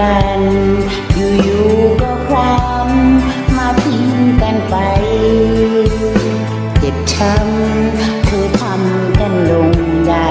กัน อยู่ๆก็พรามาทิ้งกันไป เจ็บช้ำคือทำกันลงได้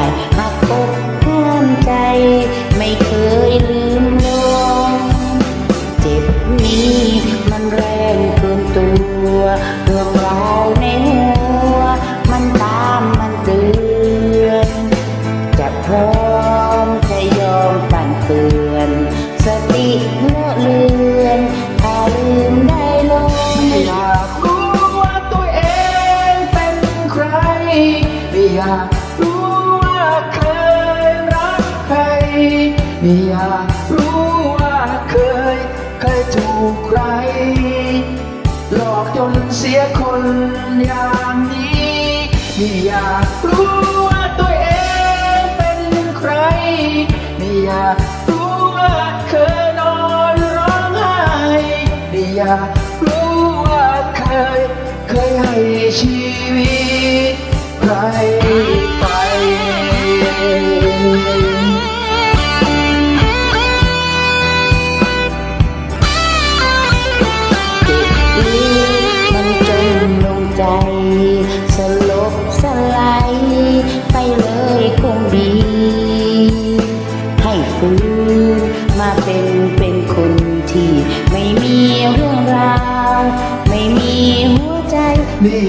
สติเลอเลือนถ้าลืมได้ลงไม่อยากรู้ว่าตัวเองเป็นใคร ไม่อยากรู้ว่าเคยรักใคร ไม่อยากรู้ว่าเคย เคยถูกใคร หลอกจนเสียคนอย่างนี้ไม่อยากรู้ว่าตัวเองเป็นใคร ไม่อยากรู้ว่า อยากรู้ว่าเคย เคยให้ชีวิตใคร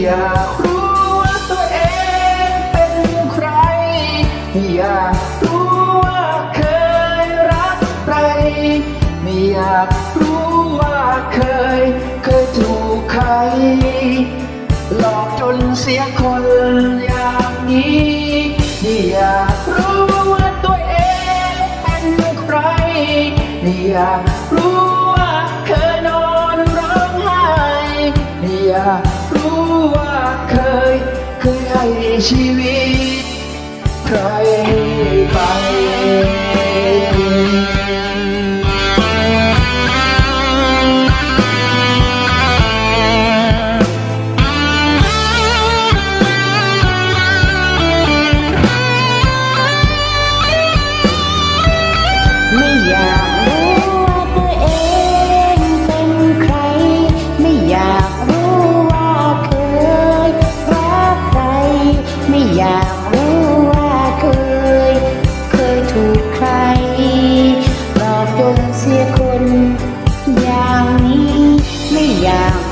อยากรู้ว่าตัวเองเป็นใครไม่อยากรู้ว่าเคยรักใคร ไม่อยากรู้ว่าเคย เคยถูกใคร หลอกจนเสียคนอย่างนี้ไม่อยากรู้ว่าตัวเองเป็นใครไม่อยากรู้ เคยให้ชีวิตใคร อยากรู้ว่าเคย เคยถูกใครหลอกจนเสียคน อย่างนี้ไม่อยาก